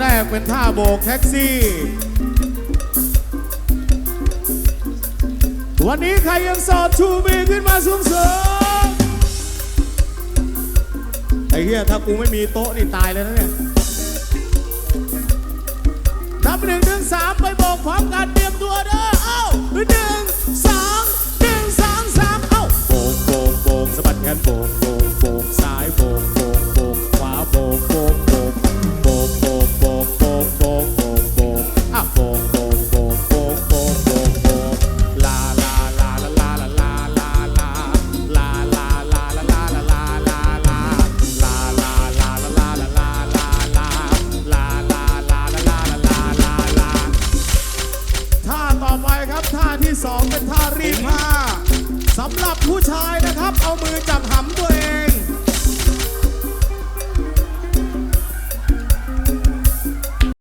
แรกเป็นท่าโบกแท็กซี่ วันนี้ใครยังสอบชูมีขึ้นมาสูงสูงไอ้เหี้ยถ้ากูไม่มีโต๊ะนี่ตายเลยนะเนี่ยนับหนึ่งถึงสามไปโบกพร้อมกัน ครับท่าที่สองเป็นท่ารีบผ้าสำหรับผู้ชายนะครับ เอามือจับหำตัวเอง